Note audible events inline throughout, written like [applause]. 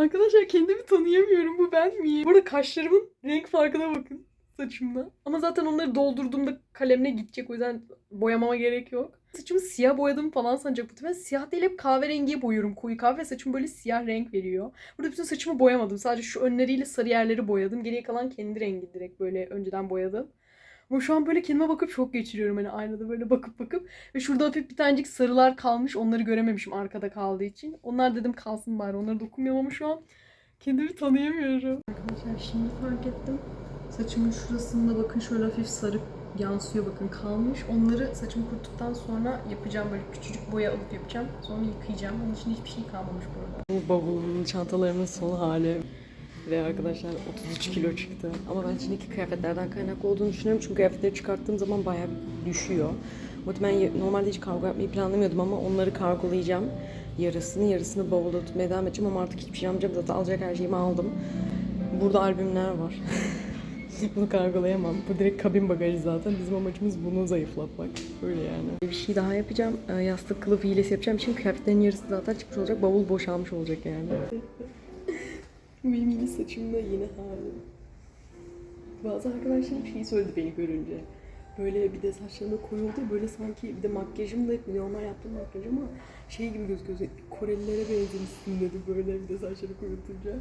Arkadaşlar kendimi tanıyamıyorum. Bu ben miyim? Burada kaşlarımın renk farkına bakın saçımda. Ama zaten onları doldurduğumda kalemle gidecek. O yüzden boyamama gerek yok. Saçımı siyah boyadım falan sanacak. Ben siyah değil hep kahverengiye boyuyorum. Koyu kahve saçım böyle siyah renk veriyor. Burada bütün saçımı boyamadım. Sadece şu önleriyle sarı yerleri boyadım. Geriye kalan kendi rengi direkt böyle önceden boyadım. Ama şu an böyle kendime bakıp şok geçiriyorum. Hani aynada böyle bakıp bakıp. Ve şurada hafif bir tanecik sarılar kalmış. Onları görememişim arkada kaldığı için. Onlar dedim kalsın bari. Onları dokunmuyorum ama şu an kendimi tanıyamıyorum. Arkadaşlar şimdi fark ettim. Saçımın şurasında bakın şöyle hafif sarı yansıyor bakın kalmış. Onları saçımı kuruttuktan sonra yapacağım böyle küçücük boya alıp yapacağım. Sonra yıkayacağım. Onun için hiçbir şey kalmamış burada. Bu bavulun çantalarımın son hali. Ve arkadaşlar 33 kilo çıktı. Ama ben içindeki kıyafetlerden kaynaklı olduğunu düşünüyorum. Çünkü kıyafetleri çıkarttığım zaman bayağı düşüyor. Muhtemelen normalde hiç kargo yapmayı planlamıyordum ama onları kargolayacağım. Yarısını yarısını bavulda tutmaya devam edeceğim ama artık hiçbir şey yapmayacağım. Zaten alacak her şeyimi aldım. Burada albümler var. [laughs] bunu kargolayamam. Bu direkt kabin bagajı zaten. Bizim amacımız bunu zayıflatmak. Öyle yani. Bir şey daha yapacağım. Ee, Yastık kılıf hilesi yapacağım. Şimdi kıyafetlerin yarısı zaten çıkmış olacak. Bavul boşalmış olacak yani. [laughs] Benim yeni saçımda yeni halim. Bazı arkadaşlarım şey söyledi beni görünce. Böyle bir de saçlarımda koyuldu. Böyle sanki bir de makyajım da hep normal yaptığım makyaj ama şey gibi gözüküyor. Korelilere benzemişsin dedi böyle bir de saçları koyultunca.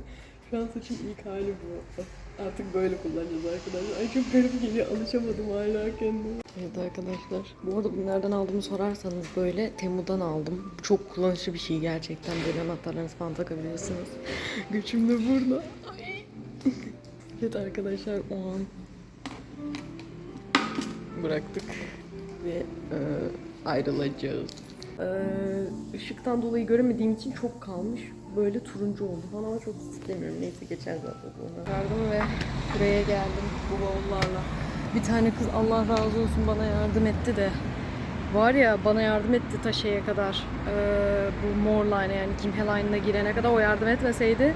Şu an saçım ilk hali bu. Artık böyle kullanacağız arkadaşlar. Ay çok garip geliyor. Alışamadım hala kendime. Evet arkadaşlar. Bu arada bunu nereden aldığımı sorarsanız böyle Temu'dan aldım. Çok kullanışlı bir şey gerçekten. Böyle anahtarlarınızı falan takabilirsiniz. Güçüm de burada. Ay. evet arkadaşlar o an bıraktık ve e, ayrılacağız. E, ışıktan dolayı göremediğim için çok kalmış. Böyle turuncu oldu falan ama çok istemiyorum. Neyse geçer zaten sonra. Yardım ve buraya geldim bu bavullarla. Bir tane kız Allah razı olsun bana yardım etti de. Var ya bana yardım etti ta şeye kadar. e, bu mor line yani Kimhe Line'ına girene kadar o yardım etmeseydi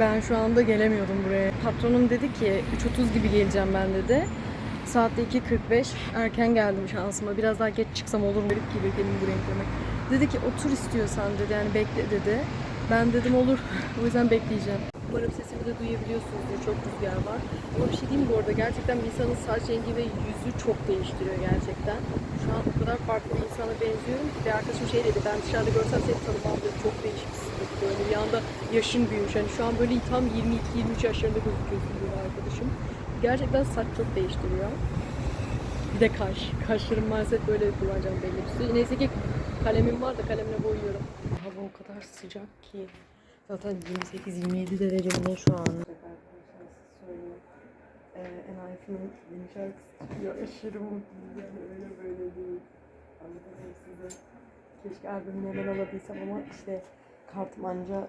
ben şu anda gelemiyordum buraya. Patronum dedi ki 3.30 gibi geleceğim ben dedi. Saatte 2.45 erken geldim şansıma. Biraz daha geç çıksam olur mu? Garip gibi kendimi buraya eklemek. Dedi ki otur istiyorsan dedi yani bekle dedi. Ben dedim olur. [laughs] o yüzden bekleyeceğim. Umarım sesimi de duyabiliyorsunuzdur. Çok rüzgar var. Ama bir şey diyeyim mi bu arada? Gerçekten insanın saç rengi ve yüzü çok değiştiriyor gerçekten. Şu an o kadar farklı bir insana benziyorum ki. Bir arkadaşım şey dedi. Ben dışarıda görsem seni tanımam dedi. Çok değişmişsin dedi. Böyle bir anda yaşın büyümüş. Hani şu an böyle tam 22-23 yaşlarında gözüküyorsun dedi arkadaşım. Gerçekten saç çok değiştiriyor. Bir de kaş. Kaşlarım maalesef böyle kullanacağım belli bir süre. Neyse ki kalemim var da kalemle boyuyorum. Hava o kadar sıcak ki. Zaten 28-27 derece mi ne şu an? Ee, Enayet'in yeni şarkısı çıkıyor. [laughs] Aşırı mutluyum yani öyle böyle değil. Anlatamam size. Keşke albümünü hemen alabilsem ama işte kartım anca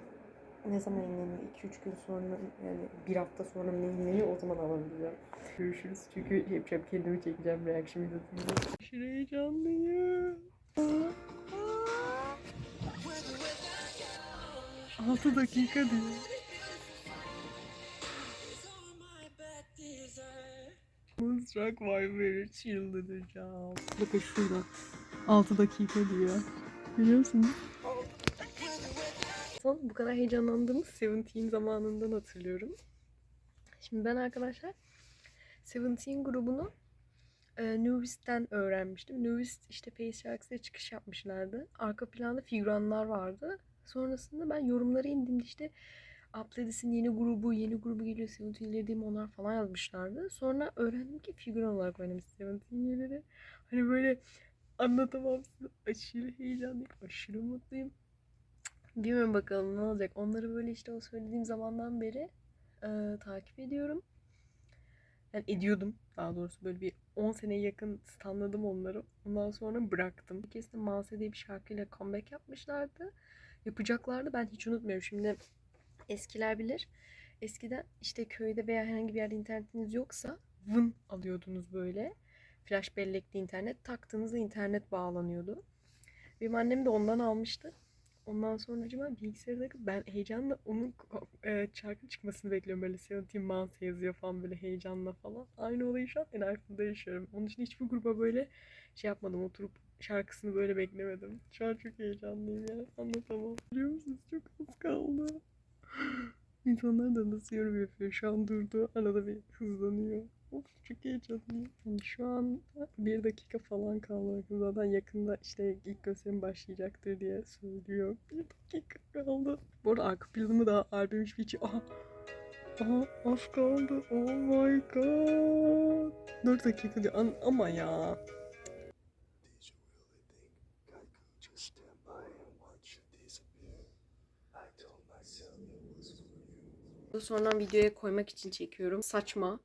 ne zaman yayınlanıyor? 2-3 gün sonra yani bir hafta sonra mı yayınlanıyor o zaman alabileceğim. Görüşürüz çünkü yapacağım kendimi çekeceğim reaction videosunda. Aşırı heyecanlıyım. 6 dakika diyor. Mızrak var böyle çıldıracağım. Bakın şurada. 6 dakika diyor. Biliyor musunuz? Son bu kadar heyecanlandığımız Seventeen zamanından hatırlıyorum. Şimdi ben arkadaşlar Seventeen grubunu e, Newist'ten öğrenmiştim. Newist işte Face şarkısıyla çıkış yapmışlardı. Arka planda figüranlar vardı. Sonrasında ben yorumlara indiğimde işte Upladis'in yeni grubu, yeni grubu geliyor Seventeen dediğim onlar falan yazmışlardı. Sonra öğrendim ki figüran olarak oynamış Seventeen üyeleri. Hani böyle anlatamam size. Aşırı heyecanlıyım, aşırı mutluyum. Bilmiyorum bakalım ne olacak. Onları böyle işte o söylediğim zamandan beri e, takip ediyorum. Yani ediyordum daha doğrusu böyle bir 10 seneye yakın standladım onları. Ondan sonra bıraktım. Bir kez de Manse diye bir şarkıyla comeback yapmışlardı. Yapacaklardı. Ben hiç unutmuyorum. Şimdi eskiler bilir. Eskiden işte köyde veya herhangi bir yerde internetiniz yoksa vın alıyordunuz böyle. Flash bellekli internet. Taktığınızda internet bağlanıyordu. Benim annem de ondan almıştı. Ondan sonra acaba bilgisayarı takıp ben heyecanla onun e, şarkı çıkmasını bekliyorum. Böyle Seventeen Months yazıyor falan böyle heyecanla falan. Aynı olayı şu an Enarfı'nda yaşıyorum. Onun için hiçbir gruba böyle şey yapmadım. Oturup şarkısını böyle beklemedim. Şu an çok heyecanlıyım ya. Anlatamam. Biliyor musunuz? Çok az kaldı. [gasps] İnsanlar da nasıl yorum yapıyor. Şu an durdu. Arada bir hızlanıyor. Of çok heyecanlıyım. Yani şu an bir dakika falan kaldı. Zaten yakında işte ilk gösterim başlayacaktır diye söylüyor. Bir dakika kaldı. Bu arada arka planımı da albüm hiçbir içi... Aha! Aha az kaldı. Oh my god. 4 dakika diyor. An- ama ya. Sonradan videoya koymak için çekiyorum. Saçma.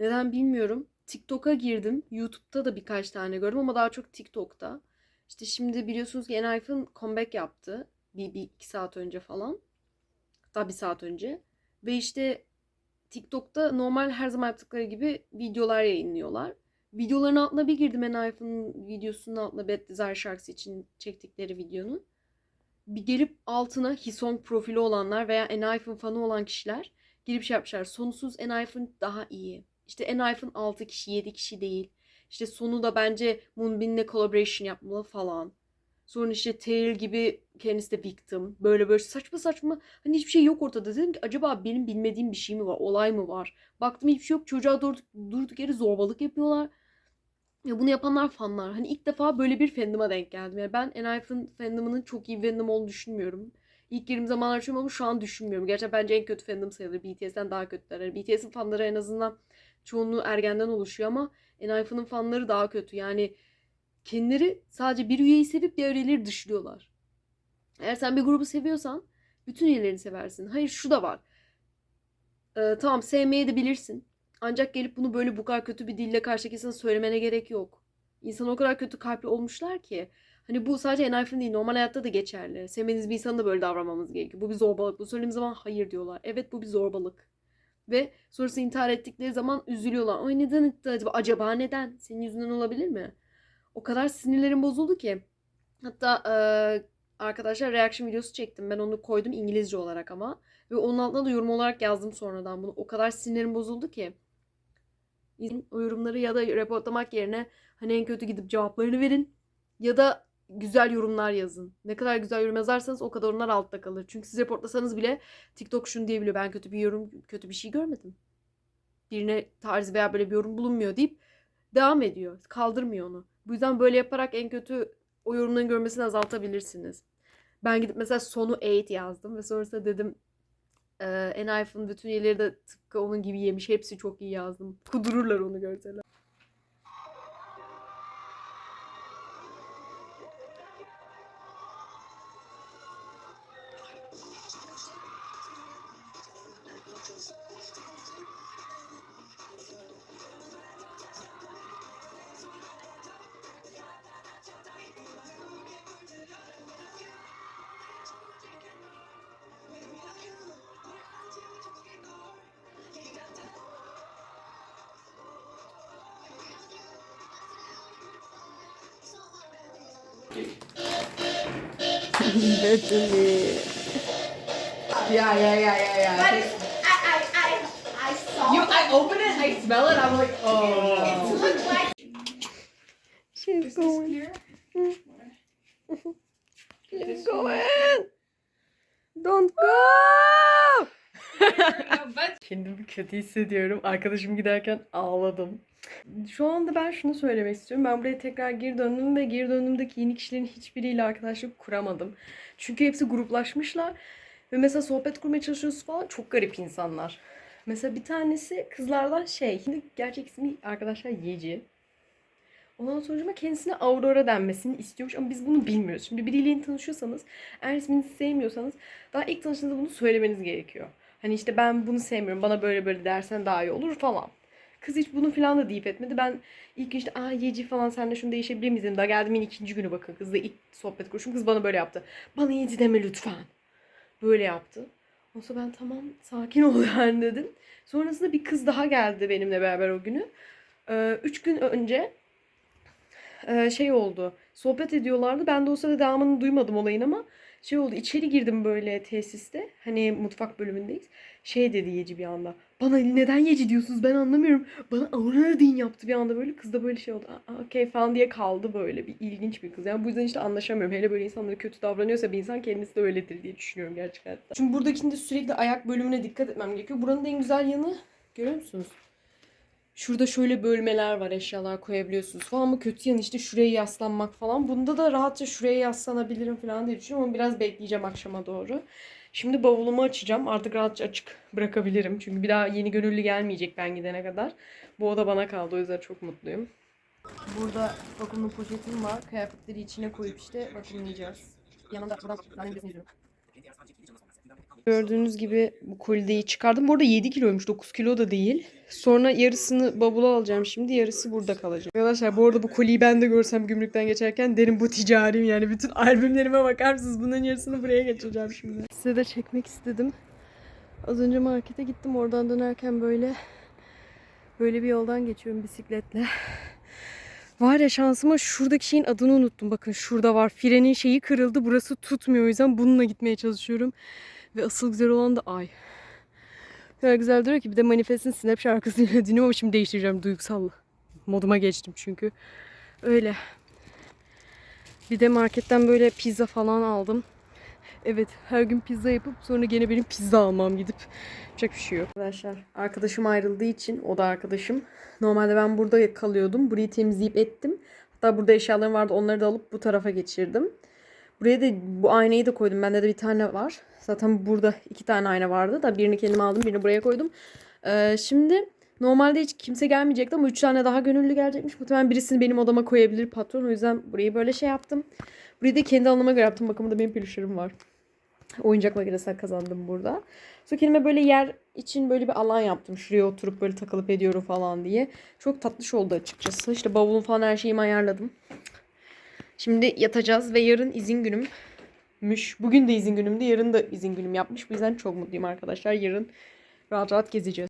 Neden bilmiyorum. TikTok'a girdim. YouTube'da da birkaç tane gördüm ama daha çok TikTok'ta. İşte şimdi biliyorsunuz ki Enhypen comeback yaptı. Bir, bir iki saat önce falan. Hatta bir saat önce. Ve işte TikTok'ta normal her zaman yaptıkları gibi videolar yayınlıyorlar. Videoların altına bir girdim Enhypen'ın videosunun altına Bad Desire şarkısı için çektikleri videonun. Bir gelip altına Hisong profili olanlar veya Enhypen fanı olan kişiler girip şey yapmışlar. Sonsuz Enhypen daha iyi. İşte Enhypen 6 kişi 7 kişi değil. İşte sonu da bence Moonbin'le collaboration yapmalı falan. Sonra işte Tail gibi kendisi de victim. Böyle böyle saçma saçma. Hani hiçbir şey yok ortada. Dedim ki acaba benim bilmediğim bir şey mi var? Olay mı var? Baktım hiçbir şey yok. Çocuğa durduk, durduk yere zorbalık yapıyorlar. Ya bunu yapanlar fanlar. Hani ilk defa böyle bir fandom'a denk geldim. Yani ben Enhypen fandom'ının çok iyi fandom olduğunu düşünmüyorum. İlk girdiğim zamanlar düşünmüyorum ama şu an düşünmüyorum. Gerçekten bence en kötü fandom sayılır. BTS'den daha kötüler. Yani BTS'in fanları en azından çoğunluğu ergenden oluşuyor ama Enhypen'ın fanları daha kötü. Yani kendileri sadece bir üyeyi sevip diğer üyeleri dışlıyorlar. Eğer sen bir grubu seviyorsan bütün üyelerini seversin. Hayır şu da var. Ee, tamam sevmeyi de bilirsin. Ancak gelip bunu böyle bu kadar kötü bir dille karşıdaki insana söylemene gerek yok. İnsan o kadar kötü kalpli olmuşlar ki. Hani bu sadece Enhypen değil normal hayatta da geçerli. Sevmediğiniz bir insana da böyle davranmamız gerekiyor. Bu bir zorbalık. Bu söylediğim zaman hayır diyorlar. Evet bu bir zorbalık. Ve sonrası intihar ettikleri zaman üzülüyorlar. Ay neden etti acaba? Acaba neden? Senin yüzünden olabilir mi? O kadar sinirlerim bozuldu ki. Hatta eee, arkadaşlar reaction videosu çektim. Ben onu koydum İngilizce olarak ama. Ve onun altına da yorum olarak yazdım sonradan bunu. O kadar sinirim bozuldu ki. O yorumları ya da reportlamak yerine hani en kötü gidip cevaplarını verin. Ya da güzel yorumlar yazın. Ne kadar güzel yorum yazarsanız o kadar onlar altta kalır. Çünkü siz reportlasanız bile TikTok şunu diyebiliyor. Ben kötü bir yorum, kötü bir şey görmedim. Birine tarz veya böyle bir yorum bulunmuyor deyip devam ediyor. Kaldırmıyor onu. Bu yüzden böyle yaparak en kötü o yorumların görmesini azaltabilirsiniz. Ben gidip mesela sonu 8 yazdım ve sonrasında dedim e, Enhypen bütün üyeleri de tıpkı onun gibi yemiş. Hepsi çok iyi yazdım. Kudururlar onu görseler. Yeah, yeah, yeah, yeah, yeah. But it's, I, I, I, I saw You, I open it, I smell it, I'm like, oh. it looked like She's going. clear? Kendimi kötü hissediyorum. Arkadaşım giderken ağladım. Şu anda ben şunu söylemek istiyorum. Ben buraya tekrar geri döndüm ve geri döndüğümdeki yeni kişilerin hiçbiriyle arkadaşlık kuramadım. Çünkü hepsi gruplaşmışlar. Ve mesela sohbet kurmaya çalışıyoruz falan. Çok garip insanlar. Mesela bir tanesi kızlardan şey. Şimdi gerçek ismi arkadaşlar Yeci. Ondan sonra kendisine Aurora denmesini istiyormuş ama biz bunu bilmiyoruz. Şimdi biriyle yeni tanışıyorsanız, eğer ismini sevmiyorsanız daha ilk tanıştığınızda bunu söylemeniz gerekiyor. Hani işte ben bunu sevmiyorum, bana böyle böyle dersen daha iyi olur falan. Kız hiç bunu falan da deyip etmedi. Ben ilk işte aa Yeci falan senle şunu değişebilir miyiz dedim. Daha geldiğimin ikinci günü bakın. Kızla ilk sohbet kuruşum. Kız bana böyle yaptı. Bana Yeci deme lütfen. Böyle yaptı. Ondan ben tamam sakin ol [laughs] yani dedim. Sonrasında bir kız daha geldi benimle beraber o günü. Ee, üç gün önce e, şey oldu. Sohbet ediyorlardı. Ben de o sırada devamını duymadım olayın ama Şey oldu içeri girdim böyle tesiste. Hani mutfak bölümündeyiz. Şey dedi Yeci bir anda. Bana neden Yeci diyorsunuz ben anlamıyorum. Bana Aurora deyin yaptı bir anda böyle. Kız da böyle şey oldu. Okey falan diye kaldı böyle. Bir ilginç bir kız. Yani bu yüzden işte anlaşamıyorum. Hele böyle insanlara kötü davranıyorsa bir insan kendisi de öyledir diye düşünüyorum gerçekten. Çünkü buradakinde sürekli ayak bölümüne dikkat etmem gerekiyor. Buranın da en güzel yanı görüyor musunuz? Şurada şöyle bölmeler var eşyalar koyabiliyorsunuz falan ama kötü yanı işte şuraya yaslanmak falan. Bunda da rahatça şuraya yaslanabilirim falan diye düşünüyorum ama biraz bekleyeceğim akşama doğru. Şimdi bavulumu açacağım. Artık rahatça açık bırakabilirim. Çünkü bir daha yeni gönüllü gelmeyecek ben gidene kadar. Bu oda bana kaldı o yüzden çok mutluyum. Burada vakumlu poşetim var. Kıyafetleri içine koyup işte vakumlayacağız. Yanında buradan ben izliyorum. Gördüğünüz gibi bu kolideyi çıkardım. Bu arada 7 kiloymuş. 9 kilo da değil. Sonra yarısını bavula alacağım şimdi. Yarısı burada kalacak. Arkadaşlar bu arada bu koliyi ben de görsem gümrükten geçerken derim bu ticarim yani. Bütün albümlerime bakar mısınız? Bunların yarısını buraya geçireceğim şimdi. Size de çekmek istedim. Az önce markete gittim. Oradan dönerken böyle böyle bir yoldan geçiyorum bisikletle. Var ya şansıma şuradaki şeyin adını unuttum. Bakın şurada var. Frenin şeyi kırıldı. Burası tutmuyor. O yüzden bununla gitmeye çalışıyorum. Ve asıl güzel olan da ay. Kadar güzel duruyor ki bir de Manifest'in Snap şarkısını dinliyorum şimdi değiştireceğim. Duygusal moduma geçtim çünkü. Öyle. Bir de marketten böyle pizza falan aldım. Evet her gün pizza yapıp sonra gene benim pizza almam gidip. Yapacak bir şey yok. Arkadaşlar arkadaşım ayrıldığı için o da arkadaşım. Normalde ben burada kalıyordum. Burayı temizleyip ettim. Hatta burada eşyalarım vardı onları da alıp bu tarafa geçirdim. Buraya da bu aynayı da koydum. Bende de bir tane var. Zaten burada iki tane ayna vardı da birini kendime aldım birini buraya koydum. Ee, şimdi normalde hiç kimse gelmeyecekti ama üç tane daha gönüllü gelecekmiş. Muhtemelen birisini benim odama koyabilir patron. O yüzden burayı böyle şey yaptım. Burayı da kendi alanıma göre yaptım. Bakın burada benim peluşlarım var. Oyuncak makinesinden kazandım burada. Sonra kendime böyle yer için böyle bir alan yaptım. Şuraya oturup böyle takılıp ediyorum falan diye. Çok tatlış oldu açıkçası. İşte bavulum falan her şeyimi ayarladım. Şimdi yatacağız ve yarın izin günümmüş. Bugün de izin günümdü. Yarın da izin günüm yapmış. Bu yüzden çok mutluyum arkadaşlar. Yarın rahat rahat gezeceğiz.